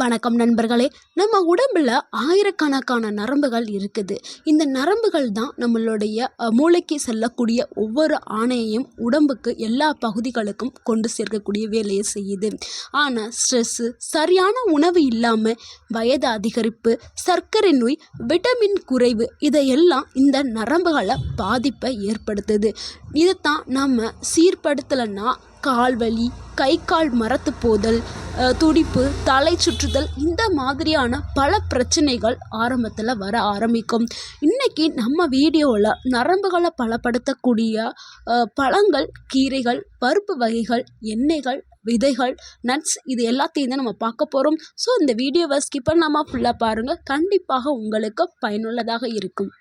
வணக்கம் நண்பர்களே நம்ம உடம்புல ஆயிரக்கணக்கான நரம்புகள் இருக்குது. இந்த நரம்புகள் தான் நம்மளுடைய மூளைக்கு செல்லக்கூடிய ஒவ்வொரு ஆணையையும் உடம்புக்கு எல்லா பகுதிகளுக்கும் கொண்டு சேர்க்கக்கூடிய வேலையை செய்யுது. ஆனால் ஸ்ட்ரெஸ்ஸு சரியான உணவு இல்லாமல் வயது அதிகரிப்பு சர்க்கரை நோய் விட்டமின் குறைவு இதையெல்லாம் இந்த நரம்புகளை பாதிப்பை ஏற்படுத்துது. இதைத்தான் நம்ம சீர்படுத்தலைன்னா கால் வலி கை கால் மரத்து போதல் துடிப்பு தலை சுற்றுதல் இந்த மாதிரியான பல பிரச்சனைகள் ஆரம்பத்தில் வர ஆரம்பிக்கும். இன்றைக்கி நம்ம வீடியோவில் நரம்புகளை பலப்படுத்தக்கூடிய பழங்கள் கீரைகள் பருப்பு வகைகள் எண்ணெய்கள் விதைகள் நட்ஸ் இது எல்லாத்தையும் தான் நம்ம பார்க்க போகிறோம் ஸோ இந்த வீடியோவை ஸ்கிப் பண்ணாமல் ஃபுல்லாக பாருங்கள் கண்டிப்பாக உங்களுக்கு பயனுள்ளதாக இருக்கும்.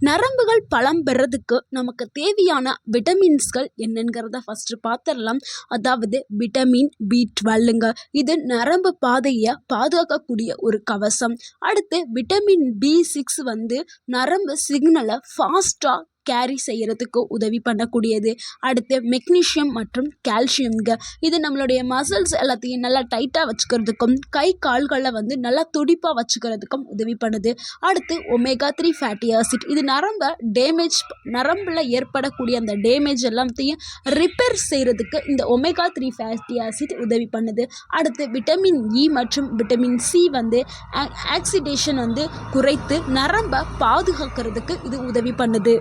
நரம்புகள் பலம் பெறதுக்கு நமக்கு தேவையான விட்டமின்ஸ்கள் என்னங்கிறத ஃபஸ்ட்டு பார்த்துடலாம் அதாவது விட்டமின் பி டுவெல்லுங்க இது நரம்பு பாதையை பாதுகாக்கக்கூடிய ஒரு கவசம். அடுத்து விட்டமின் பி சிக்ஸ் வந்து நரம்பு சிக்னலை ஃபாஸ்ட்டாக கேரி செய்கிறதுக்கு உதவி பண்ணக்கூடியது. அடுத்து மெக்னீஷியம் மற்றும் கால்சியம்ங்க இது நம்மளுடைய மசில்ஸ் எல்லாத்தையும் நல்லா டைட்டாக வச்சுக்கிறதுக்கும் கை கால்களை வந்து நல்லா துடிப்பாக வச்சுக்கிறதுக்கும் உதவி பண்ணுது. அடுத்து ஒமேகா த்ரீ ஃபேட்டி ஆசிட் இது நரம்பை டேமேஜ் நரம்பில் ஏற்படக்கூடிய அந்த டேமேஜ் எல்லாத்தையும் ரிப்பேர் செய்கிறதுக்கு இந்த ஒமேகா த்ரீ ஃபேட்டி ஆசிட் உதவி பண்ணுது. அடுத்து விட்டமின் இ e மற்றும் விட்டமின் சி வந்து ஆக்சிடேஷன் வந்து குறைத்து நரம்பை பாதுகாக்கிறதுக்கு இது உதவி பண்ணுது.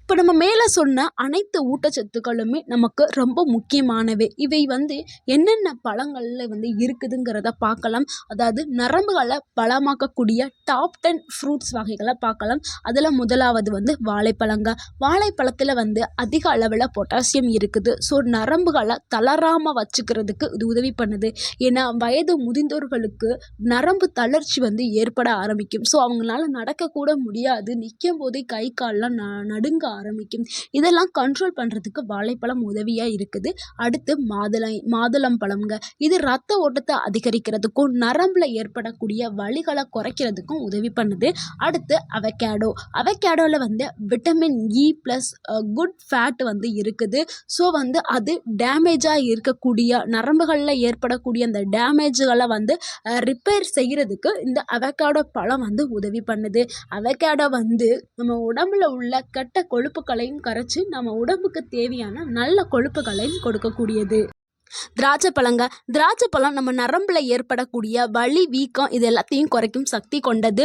இப்போ நம்ம மேலே சொன்ன அனைத்து ஊட்டச்சத்துக்களுமே நமக்கு ரொம்ப முக்கியமானவை. இவை வந்து என்னென்ன பழங்களில் வந்து இருக்குதுங்கிறத பார்க்கலாம். அதாவது நரம்புகளை பலமாக்கக்கூடிய டாப் டென் ஃப்ரூட்ஸ் வகைகளை பார்க்கலாம். அதில் முதலாவது வந்து வாழைப்பழங்க. வாழைப்பழத்தில் வந்து அதிக அளவில் பொட்டாசியம் இருக்குது. ஸோ நரம்புகளை தளராமல் வச்சுக்கிறதுக்கு இது உதவி பண்ணுது. ஏன்னா வயது முதிர்ந்தோர்களுக்கு நரம்பு தளர்ச்சி வந்து ஏற்பட ஆரம்பிக்கும். ஸோ அவங்களால நடக்கக்கூட முடியாது. நிற்கும் போதே கை கால்லாம் ந நடுங்க ஆரம்பிக்கும். இதெல்லாம் கண்ட்ரோல் பண்ணுறதுக்கு வாழைப்பழம் உதவியாக இருக்குது. அடுத்து மாதுளை மாதுளம் பழம்ங்க. இது ரத்த ஓட்டத்தை அதிகரிக்கிறதுக்கும் நரம்பில் ஏற்படக்கூடிய வலிகளை குறைக்கிறதுக்கும் உதவி பண்ணுது. அடுத்து அவகேடோ அவகேடோவில் வந்து vitamin E plus good fat வந்து இருக்குது. ஸோ வந்து அது டேமேஜாக இருக்கக்கூடிய நரம்புகளில் ஏற்படக்கூடிய அந்த டேமேஜுகளை வந்து ரிப்பேர் செய்கிறதுக்கு இந்த அவகேடோ பழம் வந்து உதவி பண்ணுது. அவகேடோ வந்து நம்ம உடம்புல உள்ள கெட்ட கொழுப்புகளையும் கரைச்சி நம்ம உடம்புக்கு தேவையான நல்ல கொழுப்புகளையும் கொடுக்கக்கூடியது. திராட்சை பழங்க திராட்சை பழம் நம்ம நரம்பில் ஏற்படக்கூடிய வலி வீக்கம் இது எல்லாத்தையும் குறைக்கும் சக்தி கொண்டது.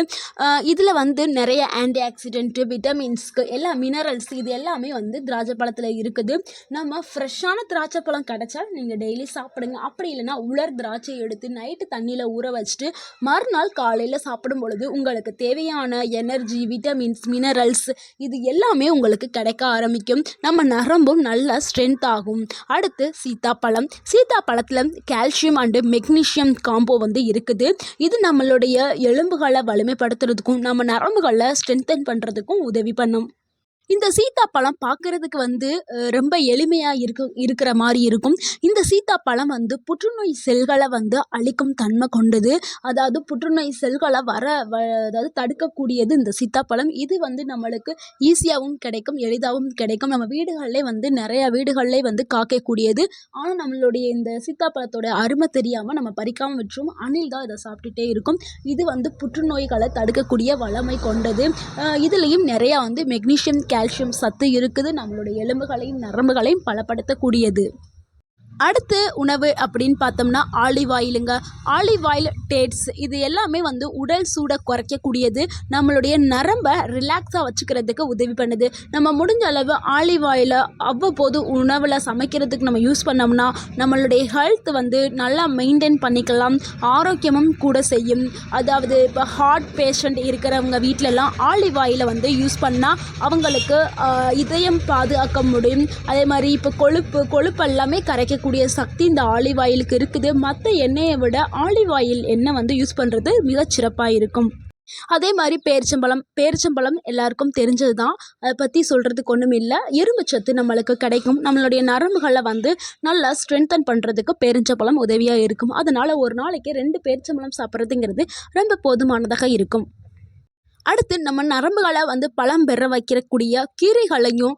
இதில் வந்து நிறைய ஆன்டி ஆக்சிடென்ட்டு விட்டமின்ஸ்க்கு எல்லா மினரல்ஸ் இது எல்லாமே வந்து திராட்சை பழத்தில் இருக்குது. நம்ம ஃப்ரெஷ்ஷான திராட்சை பழம் கிடைச்சா நீங்கள் டெய்லி சாப்பிடுங்க. அப்படி இல்லைன்னா உலர் திராட்சை எடுத்து நைட்டு தண்ணியில் ஊற வச்சுட்டு மறுநாள் காலையில் சாப்பிடும் பொழுது உங்களுக்கு தேவையான எனர்ஜி விட்டமின்ஸ் மினரல்ஸ் இது எல்லாமே உங்களுக்கு கிடைக்க ஆரம்பிக்கும். நம்ம நரம்பும் நல்லா ஸ்ட்ரென்த் ஆகும். அடுத்து சீத்தாப்பழம். சீத்தாப்பழத்தில் கால்சியம் அண்டு மெக்னீஷியம் காம்போ வந்து இருக்குது. இது நம்மளுடைய எலும்புகளை வலிமைப்படுத்துறதுக்கும் நம்ம நரம்புகளை ஸ்ட்ரென்தன் பண்ணுறதுக்கும் உதவி பண்ணும். இந்த சீத்தாப்பழம் பார்க்குறதுக்கு வந்து ரொம்ப எளிமையாக இருக்கு இருக்கிற மாதிரி இருக்கும். இந்த சீத்தாப்பழம் வந்து புற்றுநோய் செல்களை வந்து அழிக்கும் தன்மை கொண்டது. அதாவது புற்றுநோய் செல்களை வர வ அதாவது தடுக்கக்கூடியது இந்த சீத்தாப்பழம். இது வந்து நம்மளுக்கு ஈஸியாகவும் கிடைக்கும் எளிதாகவும் கிடைக்கும். நம்ம வீடுகளிலே வந்து நிறையா வீடுகளிலே வந்து காக்கக்கூடியது. ஆனால் நம்மளுடைய இந்த சீத்தாப்பழத்தோட அருமை தெரியாமல் நம்ம பறிக்காமல் விட்டுரும் அணில் தான் இதை சாப்பிட்டுட்டே இருக்கும். இது வந்து புற்றுநோய்களை தடுக்கக்கூடிய வளமை கொண்டது. இதுலேயும் நிறையா வந்து மெக்னீஷியம் கால்சியம் சத்து இருக்குது. நம்மளுடைய எலும்புகளையும் நரம்புகளையும் பலப்படுத்தக்கூடியது. அடுத்து உணவு அப்படின்னு பார்த்தோம்னா ஆலிவ் ஆயிலுங்க ஆலிவ் ஆயில் டேட்ஸ் இது எல்லாமே வந்து உடல் சூடை குறைக்கக்கூடியது. நம்மளுடைய நரம்பை ரிலாக்ஸாக வச்சுக்கிறதுக்கு உதவி பண்ணுது. நம்ம முடிஞ்ச அளவு ஆலிவ் ஆயிலை அவ்வப்போது உணவில் சமைக்கிறதுக்கு நம்ம யூஸ் பண்ணோம்னா நம்மளுடைய ஹெல்த் வந்து நல்லா மெயின்டைன் பண்ணிக்கலாம். ஆரோக்கியமும் கூட செய்யும். அதாவது இப்போ ஹார்ட் பேஷண்ட் இருக்கிறவங்க வீட்டிலலாம் ஆலிவ் ஆயிலை வந்து யூஸ் பண்ணால் அவங்களுக்கு இதயம் பாதுகாக்க முடியும். அதே மாதிரி இப்போ கொழுப்பு கொழுப்பு எல்லாமே கரைக்கக்கூடிய சக்தி இந்த ஆலிவ் ஆயிலுக்கு இருக்குது. மற்ற எண்ணெயை விட ஆலிவ் ஆயில் எண்ணெய் வந்து யூஸ் பண்ணுறது மிகச் சிறப்பாக இருக்கும். அதே மாதிரி பேரிச்சம்பழம் பேரிச்சம்பழம் எல்லாருக்கும் தெரிஞ்சது தான் அதை பற்றி சொல்கிறதுக்கு ஒன்றும் இல்லை. இரும்புச்சத்து நம்மளுக்கு கிடைக்கும். நம்மளுடைய நரம்புகளை வந்து நல்லா ஸ்ட்ரென்தன் பண்ணுறதுக்கு பேரிச்சம்பழம் உதவியாக இருக்கும். அதனால் ஒரு நாளைக்கு ரெண்டு பேரிச்சம்பழம் சாப்பிட்றதுங்கிறது ரொம்ப போதுமானதாக இருக்கும். அடுத்து நம்ம நரம்புகளை வந்து பலம் பெற வைக்கக்கூடிய கீரைகளையும்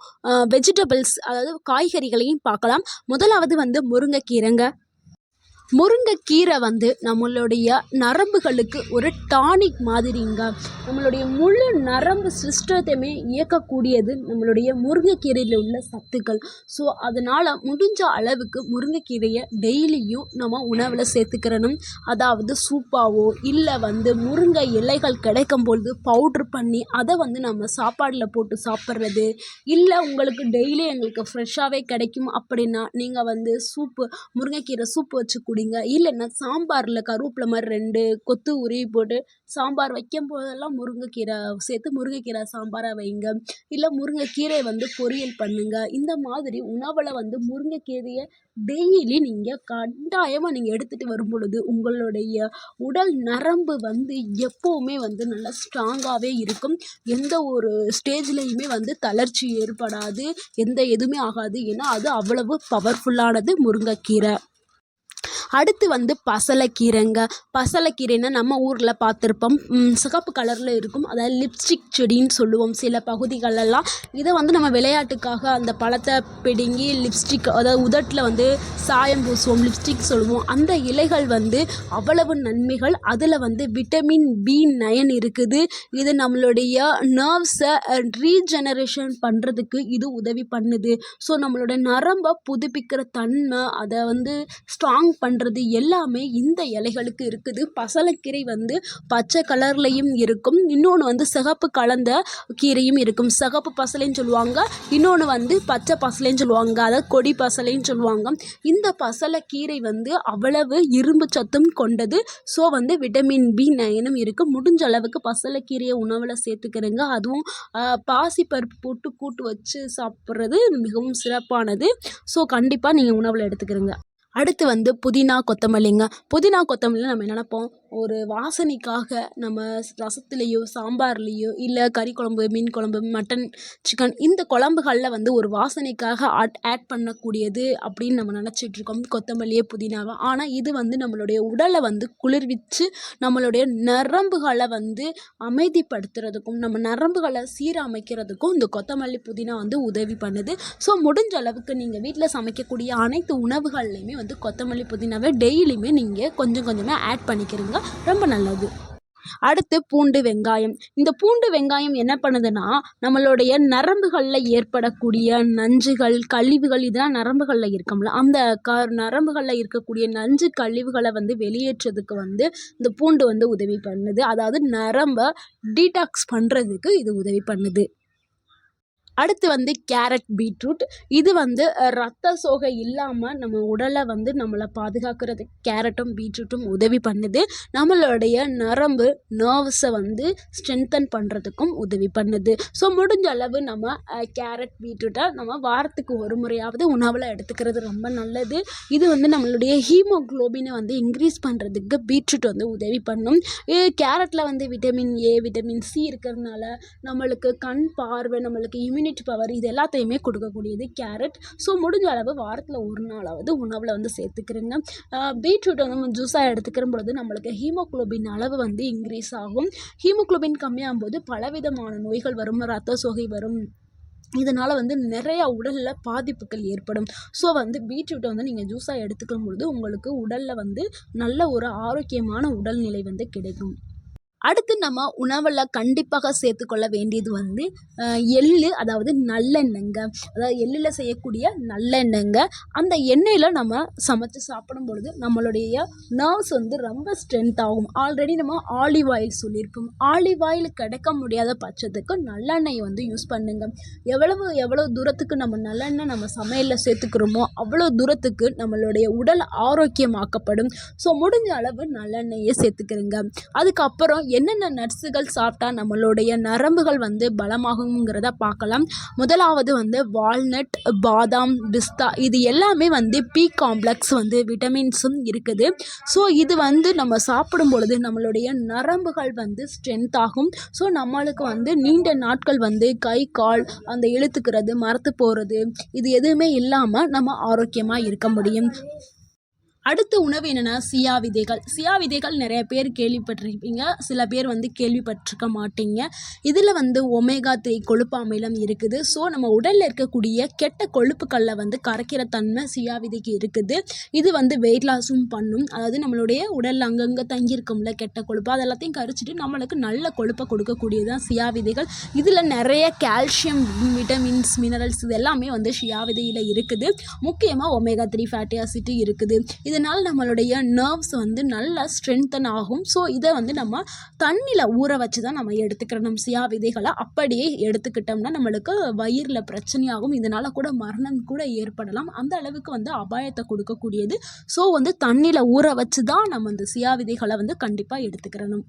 வெஜிடபிள்ஸ் அதாவது காய்கறிகளையும் பார்க்கலாம். முதலாவது வந்து முருங்கைக்கீரைங்க. முருங்கைக்கீரை வந்து நம்மளுடைய நரம்புகளுக்கு ஒரு டானிக் மாதிரிங்க. நம்மளுடைய முழு நரம்பு சிஸ்டத்தையுமே இயக்கக்கூடியது நம்மளுடைய முருங்கைக்கீரையில் உள்ள சத்துக்கள். ஸோ அதனால் முடிஞ்ச அளவுக்கு முருங்கைக்கீரையை டெய்லியும் நம்ம உணவில் சேர்த்துக்கிறணும். அதாவது சூப்பாவோ இல்லை வந்து முருங்கை இலைகள் கிடைக்கும் பொழுது பவுட்ரு பண்ணி அதை வந்து நம்ம சாப்பாடில் போட்டு சாப்பிட்றது. இல்லை உங்களுக்கு டெய்லி எங்களுக்கு ஃப்ரெஷ்ஷாகவே கிடைக்கும் அப்படின்னா நீங்கள் வந்து சூப்பு முருங்கைக்கீரை சூப்பு வச்சு குடிங்க. இல்லைன்னா சாம்பாரில் கருவேப்பிலை மாதிரி ரெண்டு கொத்து உருவி போட்டு சாம்பார் வைக்கும் போதெல்லாம் முருங்கைக்கீரை சேர்த்து முருங்கைக்கீரை சாம்பாரை வைங்க. இல்லை முருங்கைக்கீரையை வந்து பொரியல் பண்ணுங்க. இந்த மாதிரி உணவில் வந்து முருங்கைக்கீரையை டெய்லி நீங்கள் கட்டாயமாக நீங்கள் எடுத்துகிட்டு வரும் பொழுது உங்களுடைய உடல் நரம்பு வந்து எப்போவுமே வந்து நல்லா ஸ்ட்ராங்காகவே இருக்கும். எந்த ஒரு ஸ்டேஜ்லேயுமே வந்து தளர்ச்சி ஏற்படாது. எந்த எதுவுமே ஆகாது. ஏன்னா அது அவ்வளவு பவர்ஃபுல்லானது முருங்கைக்கீரை. அடுத்து வந்து பசலைக்கீரைங்க. பசலைக்கீரைன்னா நம்ம ஊரில் பார்த்துருப்போம். சிகப்பு கலரில் இருக்கும். அதாவது லிப்ஸ்டிக் செடின்னு சொல்லுவோம். சில பகுதிகளெல்லாம் இதை வந்து நம்ம விளையாட்டுக்காக அந்த பழத்தை பிடுங்கி லிப்ஸ்டிக் அதாவது உதட்டில் வந்து சாயம் பூசுவோம் லிப்ஸ்டிக் சொல்லுவோம். அந்த இலைகள் வந்து அவ்வளவு நன்மைகள். அதில் வந்து விட்டமின் பி நயன் இருக்குது. இது நம்மளுடைய நர்வ்ஸை ரீஜெனரேஷன் பண்ணுறதுக்கு இது உதவி பண்ணுது. ஸோ நம்மளோட நரம்பை புதுப்பிக்கிற தன்மை அதை வந்து ஸ்ட்ராங் பண்ண பண்ணுறது எல்லாமே இந்த இலைகளுக்கு இருக்குது. பசலைக்கீரை வந்து பச்சை கலர்லேயும் இருக்கும். இன்னொன்று வந்து சிகப்பு கலந்த கீரையும் இருக்கும். சிகப்பு பசலைன்னு சொல்லுவாங்க. இன்னொன்று வந்து பச்சை பசலைன்னு சொல்லுவாங்க. அதாவது கொடி பசலைன்னு சொல்லுவாங்க. இந்த பசலைக்கீரை வந்து அவ்வளவு இரும்பு சத்தும் கொண்டது. ஸோ வந்து விட்டமின் பி நயனும் இருக்குது முடிஞ்ச அளவுக்கு பசலைக்கீரையை உணவில் சேர்த்துக்கிறேங்க. அதுவும் பாசிப்பருப்பு போட்டு கூட்டு வச்சு சாப்பிட்றது மிகவும் சிறப்பானது. ஸோ கண்டிப்பாக நீங்கள் உணவில் எடுத்துக்கிறீங்க. அடுத்து வந்து புதினா கொத்தமல்லிங்க. புதினா கொத்தமல்லியில் நம்ம என்ன நினைப்போம் ஒரு வாசனைக்காக நம்ம ரசத்துலேயோ சாம்பார்லேயோ இல்லை கறி குழம்பு மீன் குழம்பு மட்டன் சிக்கன் இந்த குழம்புகளில் வந்து ஒரு வாசனைக்காக ஆட் ஆட் பண்ணக்கூடியது அப்படின்னு நம்ம நினச்சிட்ருக்கோம். கொத்தமல்லியே புதினாவை. ஆனால் இது வந்து நம்மளுடைய உடலை வந்து குளிர்விச்சு நம்மளுடைய நரம்புகளை வந்து அமைதிப்படுத்துறதுக்கும் நம்ம நரம்புகளை சீரமைக்கிறதுக்கும் இந்த கொத்தமல்லி புதினா வந்து உதவி பண்ணுது. ஸோ முடிஞ்ச அளவுக்கு நீங்கள் வீட்டில் சமைக்கக்கூடிய அனைத்து உணவுகள்லையுமே வந்து கொத்தமல்லி புதினாவை டெய்லியுமே நீங்கள் கொஞ்சம் கொஞ்சமாக ஆட் பண்ணிக்கிறீங்க. ரொம்ப நல்லது. அடுத்து பூண்டு வெங்காயம். இந்த பூண்டு வெங்காயம் என்ன பண்ணுதுன்னா நம்மளுடைய நரம்புகளில் ஏற்படக்கூடிய நஞ்சுகள் கழிவுகள் இதெல்லாம் நரம்புகளில் இருக்கோம்ல. அந்த க நரம்புகளில் இருக்கக்கூடிய நஞ்சு கழிவுகளை வந்து வெளியேற்றதுக்கு வந்து இந்த பூண்டு வந்து உதவி பண்ணுது. அதாவது நரம்பை டீடாக்ஸ் பண்ணுறதுக்கு இது உதவி பண்ணுது. அடுத்து வந்து கேரட் பீட்ரூட். இது வந்து ரத்த சோகை இல்லாமல் நம்ம உடலை வந்து நம்மளை பாதுகாக்கிறதுக்கு கேரட்டும் பீட்ரூட்டும் உதவி பண்ணுது. நம்மளுடைய நரம்பு நர்வ்ஸை வந்து ஸ்ட்ரென்தன் பண்ணுறதுக்கும் உதவி பண்ணுது. ஸோ முடிஞ்ச அளவு நம்ம கேரட் பீட்ரூட்டை நம்ம வாரத்துக்கு ஒரு முறையாவது உணவில் எடுத்துக்கிறது ரொம்ப நல்லது. இது வந்து நம்மளுடைய ஹீமோக்ளோபினை வந்து இன்க்ரீஸ் பண்ணுறதுக்கு பீட்ரூட் வந்து உதவி பண்ணும். கேரட்டில் வந்து விட்டமின் ஏ விட்டமின் சி இருக்கிறதுனால நம்மளுக்கு கண் பார்வை நம்மளுக்கு இம்யூன் இம்யூனிட்டி பவர் இது எல்லாத்தையுமே கொடுக்கக்கூடியது கேரட் ஸோ முடிஞ்ச அளவு வாரத்தில் ஒரு நாளாவது உணவில் வந்து சேர்த்துக்கிறேங்க. பீட்ரூட் வந்து நம்ம ஜூஸாக எடுத்துக்கிற பொழுது நம்மளுக்கு ஹீமோக்ளோபின் அளவு வந்து இன்க்ரீஸ் ஆகும். ஹீமோக்ளோபின் கம்மியாகும் போது பலவிதமான நோய்கள் வரும் ரத்த சோகை வரும். இதனால் வந்து நிறையா உடலில் பாதிப்புகள் ஏற்படும். ஸோ வந்து பீட்ரூட்டை வந்து நீங்கள் ஜூஸாக எடுத்துக்கும் பொழுது உங்களுக்கு உடலில் வந்து நல்ல ஒரு ஆரோக்கியமான உடல்நிலை வந்து கிடைக்கும். அடுத்து நம்ம உணவில் கண்டிப்பாக சேர்த்துக்கொள்ள வேண்டியது வந்து எள் அதாவது நல்லெண்ணெய்ங்க. அதாவது எள்ளில் செய்யக்கூடிய நல்லெண்ணெய்ங்க. அந்த எண்ணெயில் நம்ம சமைச்சு சாப்பிடும் பொழுது நம்மளுடைய நர்வ்ஸ் வந்து ரொம்ப ஸ்ட்ரென்த் ஆகும். ஆல்ரெடி நம்ம ஆலிவ் ஆயில் சொல்லியிருப்போம். ஆலிவ் ஆயில் கிடைக்க முடியாத பட்சத்துக்கு நல்லெண்ணெய் வந்து யூஸ் பண்ணுங்க. எவ்வளவு எவ்வளோ தூரத்துக்கு நம்ம நல்லெண்ணெய் நம்ம சமையலில் சேர்த்துக்கிறோமோ அவ்வளோ தூரத்துக்கு நம்மளுடைய உடல் ஆரோக்கியமாக்கப்படும். ஸோ முடிஞ்ச அளவு நல்லெண்ணெயை சேர்த்துக்கிறோங்க. அதுக்கப்புறம் என்னென்ன நட்ஸுகள் சாப்பிட்டா நம்மளுடைய நரம்புகள் வந்து பலமாகுங்கிறத பார்க்கலாம். முதலாவது வந்து வால்நட் பாதாம் பிஸ்தா இது எல்லாமே வந்து பி காம்ப்ளெக்ஸ் வந்து விட்டமின்ஸும் இருக்குது. ஸோ இது வந்து நம்ம சாப்பிடும் பொழுது நம்மளுடைய நரம்புகள் வந்து ஸ்ட்ரென்த் ஆகும். ஸோ நம்மளுக்கு வந்து நீண்ட நாட்கள் வந்து கை கால் அந்த இழுத்துக்கிறது மரத்து போகிறது இது எதுவுமே இல்லாமல் நம்ம ஆரோக்கியமாக இருக்க முடியும். அடுத்த உணவு என்னென்னா சியா விதைகள். சியா விதைகள் நிறைய பேர் கேள்விப்பட்டிருப்பீங்க. சில பேர் வந்து கேள்விப்பட்டிருக்க மாட்டீங்க. இதில் வந்து ஒமேகா த்ரீ கொழுப்பு அமிலம் இருக்குது. ஸோ நம்ம உடலில் இருக்கக்கூடிய கெட்ட கொழுப்புக்களில் வந்து கரைக்கிற தன்மை சியா விதைக்கு இருக்குது. இது வந்து வெயிட் லாஸும் பண்ணும். அதாவது நம்மளுடைய உடலில் அங்கங்கே தங்கியிருக்கும்ல கெட்ட கொழுப்பு. அது எல்லாத்தையும் கரைச்சிட்டு நம்மளுக்கு நல்ல கொழுப்பை கொடுக்கக்கூடியதான் சியா விதைகள். இதில் நிறைய கால்சியம் விட்டமின்ஸ் மினரல்ஸ் இது எல்லாமே வந்து சியா விதையில் இருக்குது. முக்கியமாக ஒமேகா த்ரீ ஃபேட்டி ஆசிட்டு இருக்குது. இது இதனால் நம்மளுடைய நர்வ்ஸ் வந்து நல்லா ஸ்ட்ரென்தன் ஆகும். ஸோ இதை வந்து நம்ம தண்ணியில் ஊற வச்சு தான் நம்ம எடுத்துக்கிறணும். சியா விதைகளை அப்படியே எடுத்துக்கிட்டோம்னா நம்மளுக்கு வயிறில் பிரச்சனையாகும். இதனால் கூட மரணம் கூட ஏற்படலாம். அந்த அளவுக்கு வந்து அபாயத்தை கொடுக்கக்கூடியது. ஸோ வந்து தண்ணியில் ஊற வச்சு தான் நம்ம இந்த சியா விதைகளை வந்து கண்டிப்பாக எடுத்துக்கிறணும்.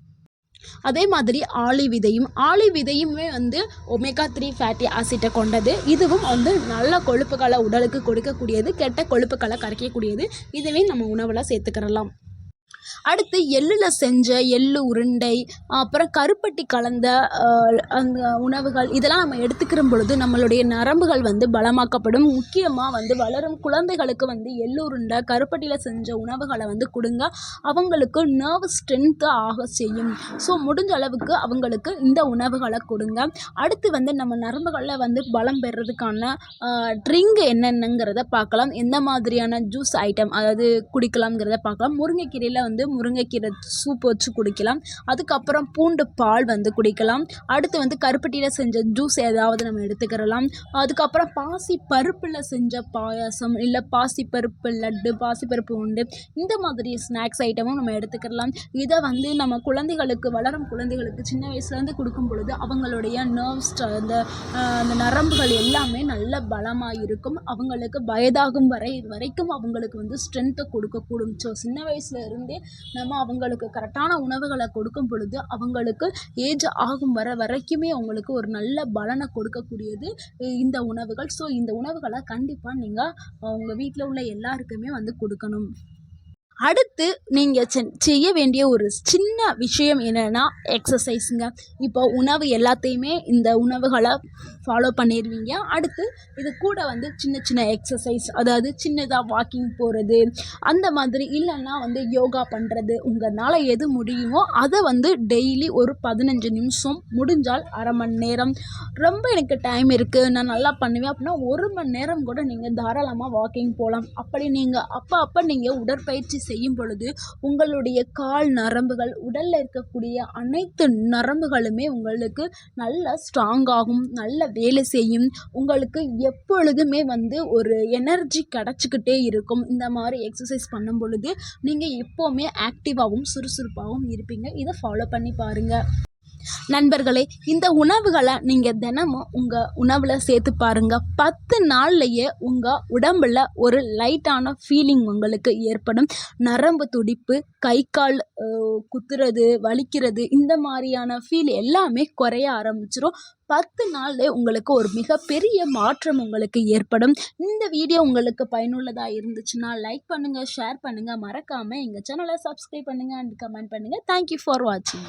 அதே மாதிரி ஆளி விதையும் ஆளி விதையுமே வந்து ஒமேகா த்ரீ ஃபேட்டி ஆசிட்டை கொண்டது. இதுவும் வந்து நல்ல கொழுப்புகளை உடலுக்கு கொடுக்கக்கூடியது கெட்ட கொழுப்புகளை கரைக்கக்கூடியது. இதுவே நம்ம உணவில் சேர்த்துக்கிறலாம். அடுத்து எள்ளில் செஞ்ச எள்ளு உருண்டை அப்புறம் கருப்பட்டி கலந்த அந்த உணவுகள் இதெல்லாம் நம்ம எடுத்துக்கிற பொழுது நம்மளுடைய நரம்புகள் வந்து பலமாக்கப்படும். முக்கியமாக வந்து வளரும் குழந்தைகளுக்கு வந்து எள்ளு உருண்டை கருப்பட்டியில் செஞ்ச உணவுகளை வந்து கொடுங்க. அவங்களுக்கு நர்வ் ஸ்ட்ரென்த்து ஆக செய்யும். ஸோ முடிஞ்ச அளவுக்கு அவங்களுக்கு இந்த உணவுகளை கொடுங்க. அடுத்து வந்து நம்ம நரம்புகளில் வந்து பலம் பெறுறதுக்கான ட்ரிங்க் என்னென்னங்கிறத பார்க்கலாம். எந்த மாதிரியான ஜூஸ் ஐட்டம் அதாவது குடிக்கலாம்ங்கிறத பார்க்கலாம். முருங்கைக்கீரையில் வந்து வந்து முருங்கைக்கீரை சூப் வச்சு குடிக்கலாம். அதுக்கப்புறம் பூண்டு பால் வந்து குடிக்கலாம். அடுத்து வந்து கருப்பட்டியில் செஞ்ச ஜூஸ் ஏதாவது நம்ம எடுத்துக்கிறலாம். அதுக்கப்புறம் பாசி பருப்பில் செஞ்ச பாயாசம் இல்லை பாசி பருப்பு லட்டு பாசி பருப்பு உண்டு இந்த மாதிரி ஸ்நாக்ஸ் ஐட்டமும் நம்ம எடுத்துக்கிறலாம். இதை வந்து நம்ம குழந்தைகளுக்கு வளரும் குழந்தைகளுக்கு சின்ன வயசுலேருந்து கொடுக்கும் பொழுது அவங்களுடைய நர்வ்ஸ் அந்த அந்த நரம்புகள் எல்லாமே நல்ல பலமாக இருக்கும். அவங்களுக்கு வயதாகும் வரை வரைக்கும் அவங்களுக்கு வந்து ஸ்ட்ரென்த்தை கொடுக்கக்கூடும் ஸோ சின்ன வயசுல இருந்தே நம்ம அவங்களுக்கு கரெக்டான உணவுகளை கொடுக்கும் பொழுது அவங்களுக்கு ஏஜ் ஆகும் வர வரைக்குமே அவங்களுக்கு ஒரு நல்ல பலனை கொடுக்கக்கூடியது இந்த உணவுகள். ஸோ இந்த உணவுகளை கண்டிப்பாக நீங்கள் உங்கள் வீட்டில் உள்ள எல்லாருக்குமே வந்து கொடுக்கணும். அடுத்து நீங்கள் செய்ய வேண்டிய ஒரு சின்ன விஷயம் என்னென்னா எக்ஸசைஸுங்க இப்போ உணவு எல்லாத்தையுமே இந்த உணவுகளை ஃபாலோ பண்ணிடுவீங்க அடுத்து இது கூட வந்து சின்ன சின்ன எக்ஸசைஸ் அதாவது சின்னதாக வாக்கிங் போகிறது அந்த மாதிரி இல்லைன்னா வந்து யோகா பண்ணுறது உங்களால் எது முடியுமோ அதை வந்து டெய்லி ஒரு பதினஞ்சு நிமிஷம் முடிஞ்சால் அரை மணி நேரம். ரொம்ப எனக்கு டைம் இருக்குது நான் நல்லா பண்ணுவேன் அப்படின்னா ஒரு மணி நேரம் கூட நீங்கள் தாராளமாக வாக்கிங் போகலாம் அப்படி நீங்கள் அப்போ அப்போ நீங்கள் உடற்பயிற்சி செய்யும் பொழுது உங்களுடைய கால் நரம்புகள் உடலில் இருக்கக்கூடிய அனைத்து நரம்புகளுமே உங்களுக்கு நல்ல ஸ்ட்ராங் ஆகும் நல்ல வேலை செய்யும். உங்களுக்கு எப்பொழுதுமே வந்து ஒரு எனர்ஜி கிடச்சிக்கிட்டே இருக்கும். இந்த மாதிரி எக்ஸசைஸ் பண்ணும் பொழுது நீங்கள் எப்போவுமே ஆக்டிவாகவும் சுறுசுறுப்பாகவும் இருப்பீங்க. இதை ஃபாலோ பண்ணி பாருங்கள் நண்பர்களே இந்த உணவுகளை நீங்கள் தினமும் உங்கள் உணவில் சேர்த்து பாருங்கள் பத்து நாள்லையே உங்கள் உடம்பில் ஒரு லைட்டான ஃபீலிங் உங்களுக்கு ஏற்படும். நரம்பு துடிப்பு கை கால் குத்துறது வலிக்கிறது இந்த மாதிரியான ஃபீல் எல்லாமே குறைய ஆரம்பிச்சிரும். பத்து நாள்லேயே உங்களுக்கு ஒரு மிகப்பெரிய மாற்றம் உங்களுக்கு ஏற்படும். இந்த வீடியோ உங்களுக்கு பயனுள்ளதாக இருந்துச்சுன்னா லைக் பண்ணுங்கள் ஷேர் பண்ணுங்கள் மறக்காமல் எங்கள் சேனலை சப்ஸ்கிரைப் பண்ணுங்கள் அண்ட் கமெண்ட் பண்ணுங்கள் தேங்க்யூ ஃபார் வாட்சிங்